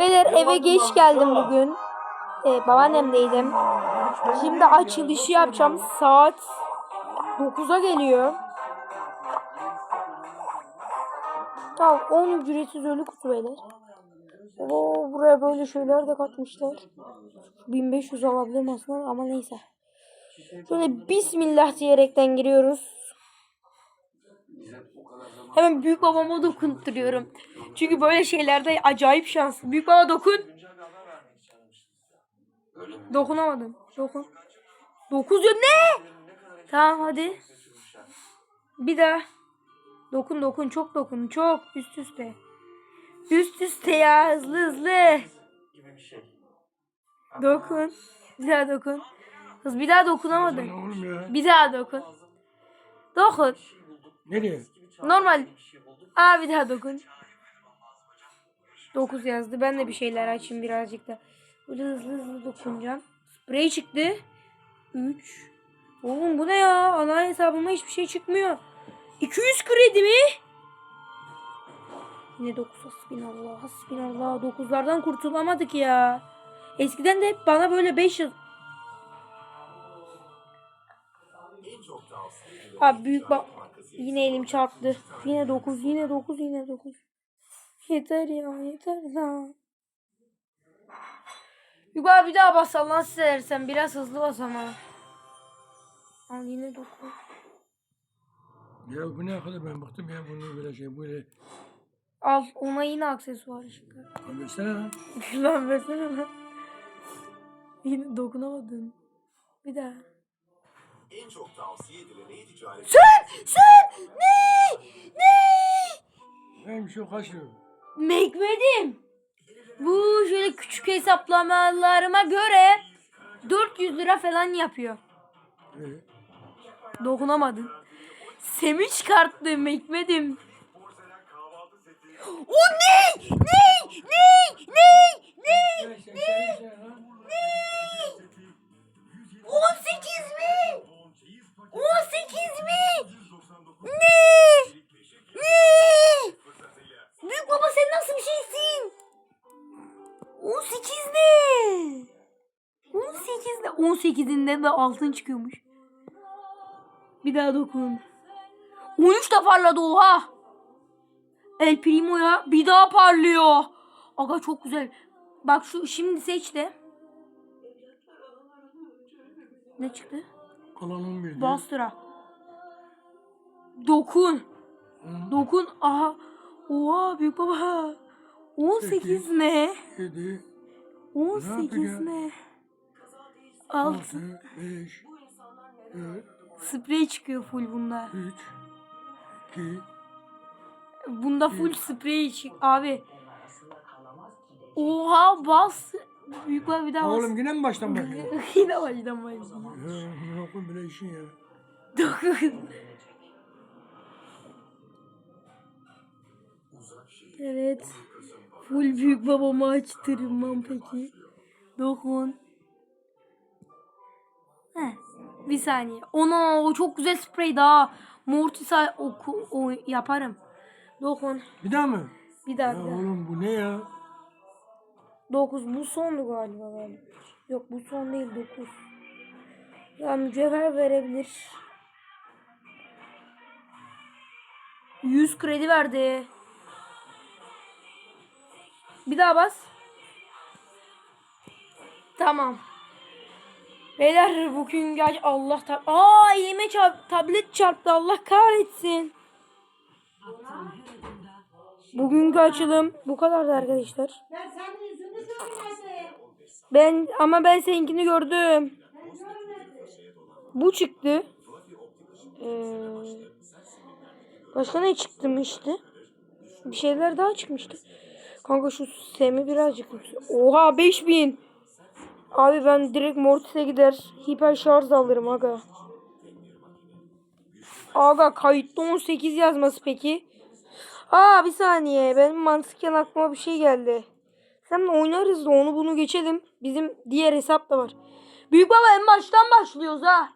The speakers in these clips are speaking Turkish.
Beyler eve geç geldim bugün. Ee, babaannemdeydim. Şimdi açılışı yapacağım. Saat 9'a geliyor. Tamam 10 ücretsiz ölü kutu beyler. Oo, buraya böyle şeyler de katmışlar. 1500 alabilirim aslında ama neyse. Şöyle bismillah diyerekten giriyoruz. Hemen büyük babama dokunduruyorum. Çünkü böyle şeylerde acayip şanslı. Büyük baba dokun. Dokunamadım. Dokun. Dokuz ya ne? Tamam hadi. Bir daha. Dokun dokun çok dokun çok üst üste. Üst üste ya hızlı hızlı. Dokun. Bir daha dokun. Kız bir daha ya. Bir daha dokun. Dokun. Nereye? Normal. Aa bir daha dokun. 9 yazdı. Ben de bir şeyler açayım birazcık da. Böyle hızlı hızlı dokunacağım. Sprey çıktı. 3. Oğlum bu ne ya? Ana hesabıma hiçbir şey çıkmıyor. 200 kredi mi? Yine 9 hasbinallah hasbinallah. 9'lardan kurtulamadık ya. Eskiden de hep bana böyle 5 yaz... Abi büyük bak. Yine elim çarptı. Yine 9, yine 9, yine 9. Yeter ya, yeter ya. Abi bir daha bas Allah seversen. Biraz hızlı bas ama. Al yine 9. Ya bu ne kadar ben baktım ya bunu böyle şey böyle. Al ona yine aksesuar çıkar. Abi versene lan. lan versene lan. Yine dokunamadın. Bir daha. En çok tavsiye edilen e-ticaret Sen! Sen! Ne? Ne? Ben bir şey kaçıyor. Mekmedim. Bu şöyle küçük hesaplamalarıma göre 400 lira falan yapıyor. Ee, Dokunamadın. Semi çıkarttı Mekmedim. O? Ne? Ne? Ne? De altın çıkıyormuş. Bir daha dokun. 13 de parladı oha. El Primo ya bir daha parlıyor. Aga çok güzel. Bak şu şimdi seç de. Ne çıktı? kalan 11'di. Bastıra. Dokun. Hı. Dokun. Aha. Oha büyük baba. 18 ne? 7, 18 yapacağız? ne? Al. 6, 5, 4, Sprey çıkıyor full bunda. 3, 2, Bunda full sprey çık. Abi. Oha bas. Büyük baba bir daha bas. Oğlum yine mi baştan başlıyor? Yine baştan başlayayım. Ya okun bile işin ya. Dokuz. Evet. Full büyük babamı açtırmam peki. Dokun. Heh. Bir saniye. Ona o çok güzel sprey daha. Mortisa oku o yaparım. Dokun. Bir daha mı? Bir daha Ya bir daha. oğlum bu ne ya? 9 bu sondu galiba galiba. Yok bu son değil 9. Ya mücevher verebilir. 100 kredi verdi. Bir daha bas. Tamam. Beyler bugün gel Allah tab Aa elime çarp tablet çarptı Allah kahretsin. Bugünkü açılım bu kadardı arkadaşlar. Ben ama ben seninkini gördüm. Bu çıktı. Ee, başka ne çıkmıştı? Bir şeyler daha çıkmıştı. Kanka şu semi birazcık yüksek. Oha 5000. Abi ben direkt Mortis'e gider. Hiper şarj alırım aga. Aga kayıtta 18 yazması peki. Aa bir saniye. Benim mantıken aklıma bir şey geldi. Sen oynarız da onu bunu geçelim. Bizim diğer hesap da var. Büyük baba en baştan başlıyoruz ha.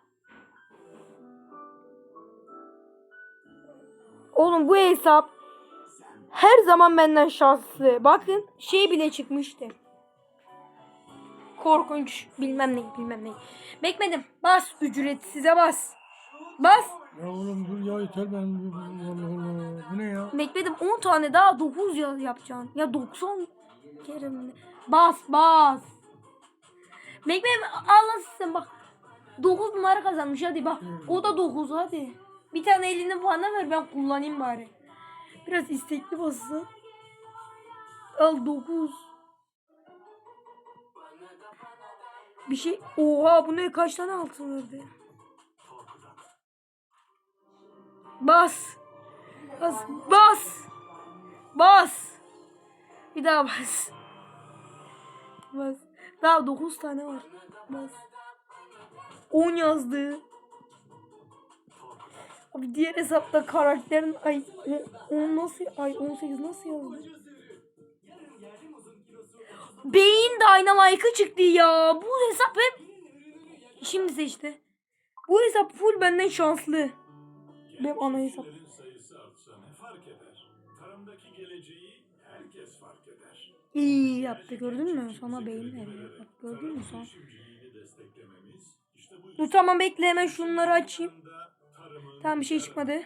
Oğlum bu hesap her zaman benden şanslı. Bakın şey bile çıkmıştı. Korkunç bilmem ne bilmem ne. Bekledim. Bas ücretsize bas. Bas. Ya oğlum dur ya yeter ben. Allah Allah. Bu ne ya? Bekledim 10 tane daha 9 yaz yapacaksın. Ya 90 kere mi? Bas bas. Bekle Allah sen bak. 9 numara kazanmış hadi bak. O da 9 hadi. Bir tane elini bana ver ben kullanayım bari. Biraz istekli bassın. Al 9. Bir şey. Oha bu ne kaç tane altın verdi? Bas. Bas. Bas. Bas. Bir daha bas. Bas. Daha 9 tane var. Bas. 10 yazdı. Abi diğer hesapta karakterin ay 10 nasıl ay 18 nasıl yazdı? Beyin Dynamite'ı çıktı ya. Bu hesap hep şimdi seçti. Bu hesap full benden şanslı. Benim ana hesap. İyi yaptı gördün mü? Sana beyin veriyor. Bak gördün mü sen? Dur tamam bekle hemen şunları açayım. Tamam bir şey çıkmadı.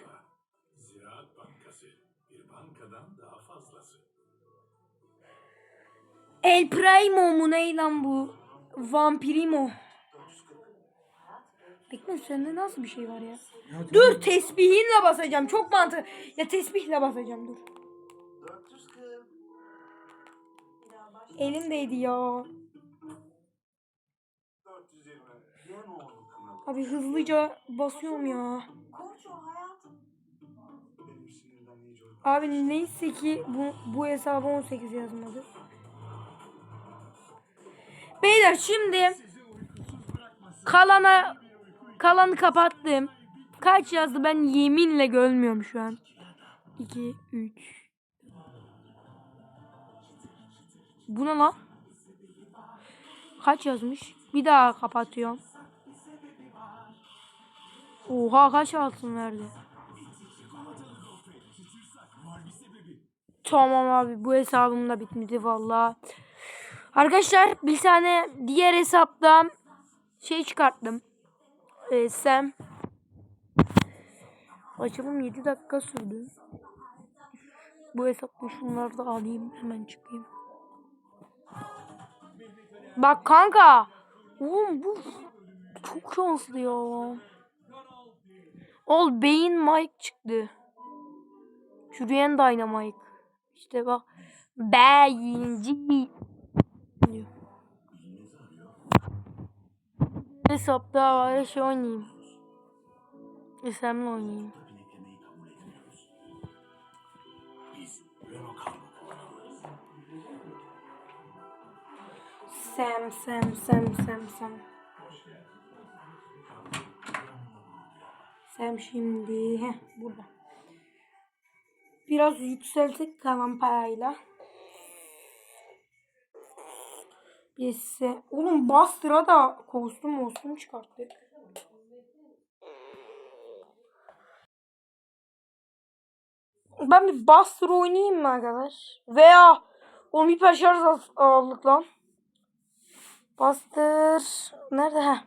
El Primo mu ne lan bu? Vampirimo. Bekle sende nasıl bir şey var ya? Dur tesbihinle basacağım. Çok mantıklı. Ya tesbihle basacağım dur. 440. Elimdeydi ya. 420. Yem oğlu kınalı. Abi hızlıca basıyorum ya. Abi neyse ki bu, bu hesaba 18 yazmadı. Beyler şimdi kalana kalanı kapattım. Kaç yazdı ben yeminle görmüyorum şu an. 2 3 Bu ne lan? Kaç yazmış? Bir daha kapatıyorum. Oha kaç altın verdi? Tamam abi bu hesabım da bitmedi valla. Arkadaşlar bir tane diğer hesaptan şey çıkarttım. Ee, Sam. Açılım 7 dakika sürdü. Bu hesapta şunları da alayım hemen çıkayım. Bak kanka. Oğlum bu çok şanslı ya. Ol beyin Mike çıktı. Çürüyen Dynamite. İşte bak. Beyinci. diyor. Hesapta var şey oynayayım. Esemle oynayayım. Sam, Sam, Sam, Sam, Sam. Sam şimdi heh, burada. Biraz yükselttik kalan parayla. Bizse. Oğlum Bastıra da kostüm kostüm çıkarttık. Ben bir Buster oynayayım mı arkadaş? Veya oğlum hiper şarj al- aldık lan. Buster. Nerede?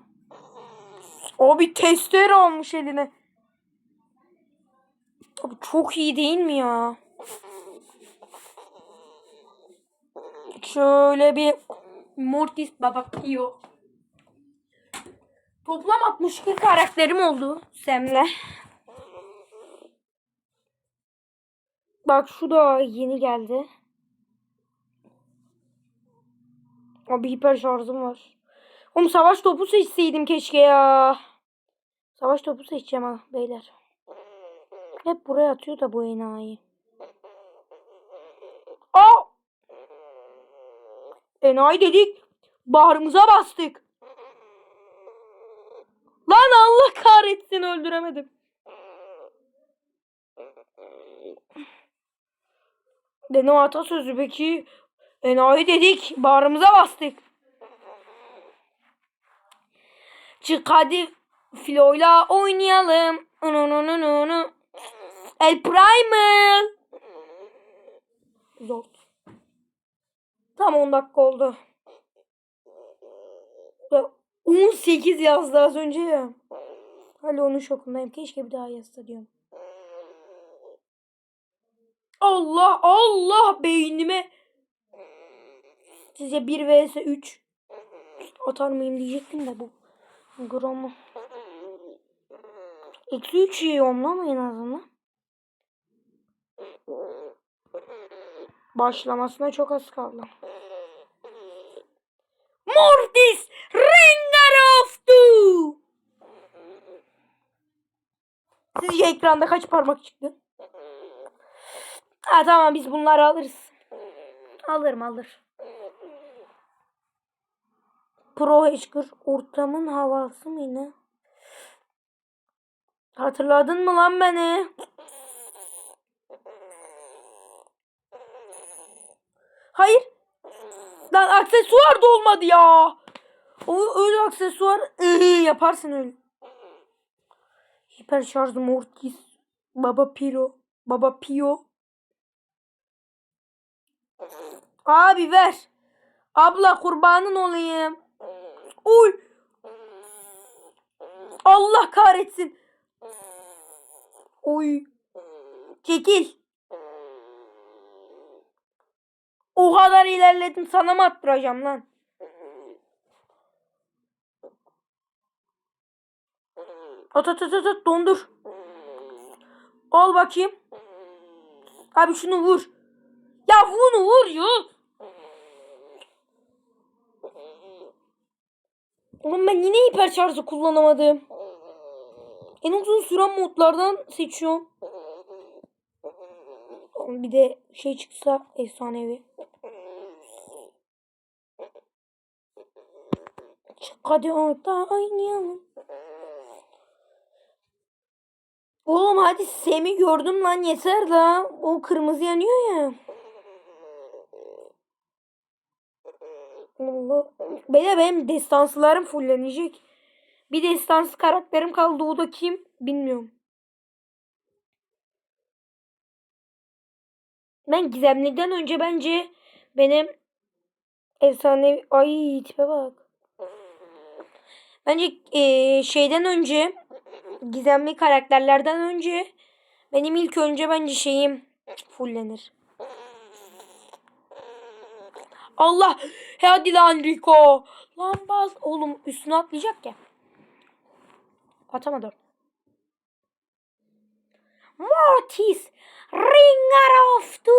O bir testere almış eline. Abi çok iyi değil mi ya? Şöyle bir Mortis Babakio. Toplam 62 karakterim oldu Sem'le. Bak şu da yeni geldi. Abi hiper şarjım var. Oğlum savaş topu seçseydim keşke ya. Savaş topu seçeceğim ha beyler. Hep buraya atıyor da bu enayi. Aa! Enayi dedik. Bağrımıza bastık. Lan Allah kahretsin öldüremedim. Benim atasözü peki. Enayi dedik. Bağrımıza bastık. Çık hadi Filo'yla oynayalım. El Primal. Zor. Tam 10 dakika oldu. Ya 18 yazdı az önce ya. Hala onun şokundayım. Keşke bir daha yazsa diyorum. Allah Allah beynime. Size 1 vs 3 atar mıyım diyecektim de bu. Gramı. Eksi 3 yiyorum lan en azından. Başlamasına çok az kaldı. Mortis Rengaroftu. Sizce ekranda kaç parmak çıktı? Ha tamam biz bunları alırız. Alırım alır. Pro Hacker ortamın havası mı ne? Hatırladın mı lan beni? Hayır. Lan aksesuar da olmadı ya. O öyle aksesuar ıı, yaparsın öyle. Hiper şarj Mortis. Baba Piro. Baba Pio. Abi ver. Abla kurbanın olayım. Uy. Allah kahretsin. Oy. Çekil. O kadar ilerledim sana mı attıracağım lan? At at at at, at dondur. Al bakayım. Abi şunu vur. Ya bunu vur ya. Oğlum ben yine hiper şarjı kullanamadım. En uzun süren modlardan seçiyorum. Bir de şey çıksa efsanevi. Çık hadi orada oynayalım. Oğlum hadi Sem'i gördüm lan yeter la. O kırmızı yanıyor ya. Allah. Beyler benim destansılarım fullenecek. Bir destansı karakterim kaldı. O da kim? Bilmiyorum. Ben gizemliden önce bence benim efsane ay tipe bak. Bence eee, şeyden önce gizemli karakterlerden önce benim ilk önce bence şeyim fullenir. Allah hadi lan Rico. Lan bas oğlum üstüne atlayacak ya. Atamadı. Mortis Ringaroftu.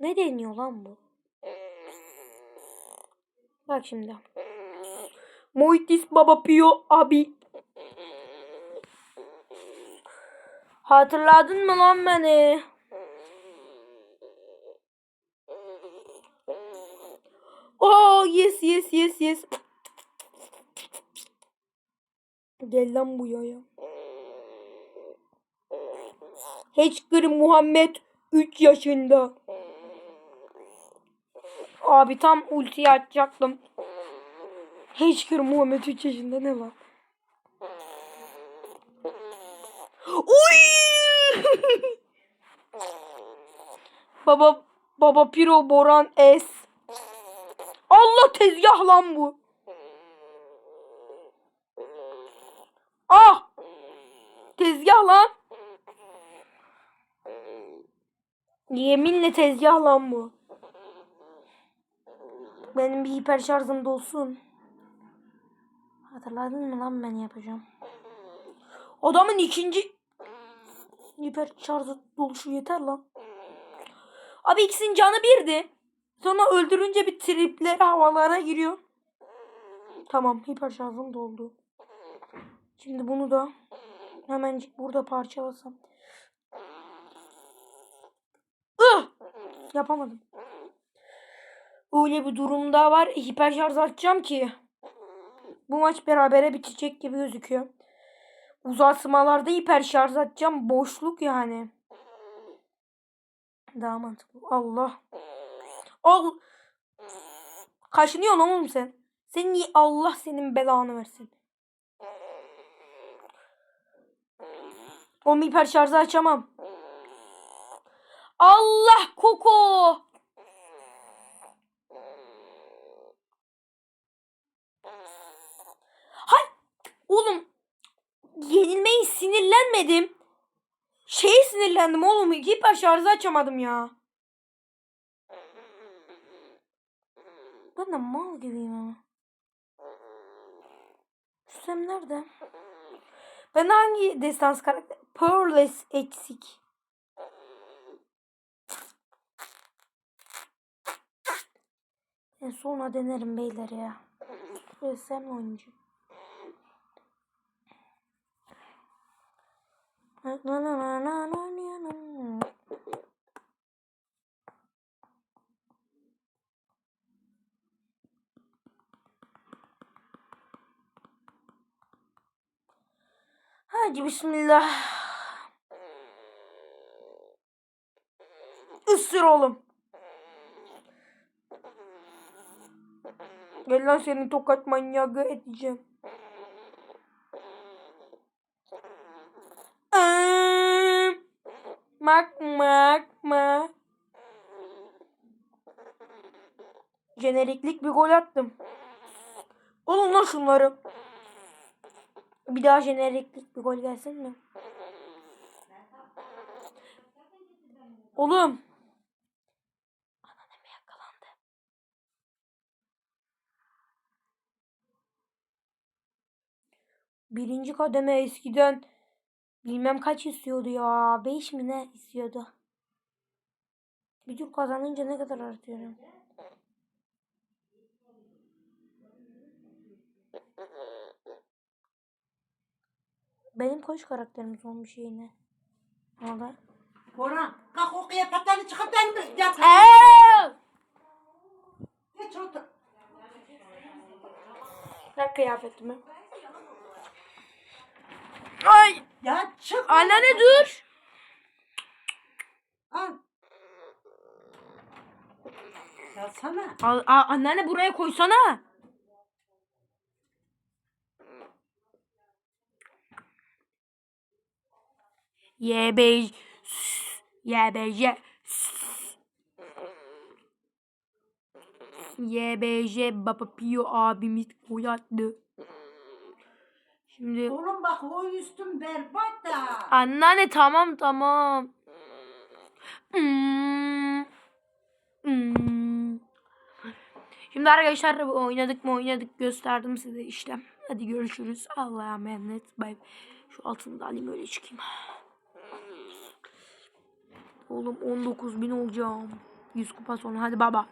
Ne deniyor lan bu? Bak şimdi. Mortis Baba Pio abi. Hatırladın mı lan beni? Oh yes yes yes yes. Gel lan bu ya. Hacker Muhammed 3 yaşında. Abi tam ultiyi açacaktım. Hacker Muhammed 3 yaşında ne var? Uy! baba baba Piro Boran S. Allah tezgah lan bu. Ah! Tezgah lan. Yeminle tezgah lan bu. Benim bir hiper şarjım dolsun. Hatırladın mı lan ben yapacağım. Adamın ikinci hiper şarjı doluşu yeter lan. Abi ikisinin canı birdi. Sonra öldürünce bir tripler havalara giriyor. Tamam hiper şarjım doldu. Şimdi bunu da hemencik burada parçalasam. Ih! Yapamadım. Öyle bir durumda var. Hiper şarj açacağım ki. Bu maç berabere bitecek gibi gözüküyor. Uzatmalarda hiper şarj atacağım. Boşluk yani. Daha mantıklı. Allah. Al. Kaşınıyor lan oğlum sen. Senin iyi Allah senin belanı versin. O hiper şarjı açamam. Allah Koko. Sinirlenmedim. Şeye sinirlendim oğlum. Hiper şarjı açamadım ya. Ben de mal gibiyim ama. Süsem nerede? Ben hangi destans karakter? Pearless eksik. En sonra denerim beyler ya. Süsem oyuncu. Hadi bismillah. Isır oğlum. Gel lan seni tokat manyağı edeceğim. Jeneriklik bir gol attım. Olun lan şunları. Bir daha jeneriklik bir gol gelsin mi? Oğlum. Anneannem yakalandı. Birinci kademe eskiden bilmem kaç istiyordu ya. Beş mi ne istiyordu? Bir tur kazanınca ne kadar artıyorum? Benim koç karakterim son bir şey ne? Ama Boran kalk o kıyafetlerini çıkart elini. Yat. Geç otur. Ver kıyafetimi. Ay! Ya çık. Anneanne dur! Al. Ya sana. Al, a- anneanne buraya koysana. YB YBJ YBJ Baba Pio abimiz gol attı. Şimdi Oğlum bak o üstüm berbat da. anneanne tamam tamam. Hmm. Hmm. Şimdi arkadaşlar oynadık mı oynadık gösterdim size işte. Hadi görüşürüz. Allah'a emanet. Bay. Şu altını da alayım öyle çıkayım. Oğlum 19 bin olacağım. 100 kupa sonra hadi baba.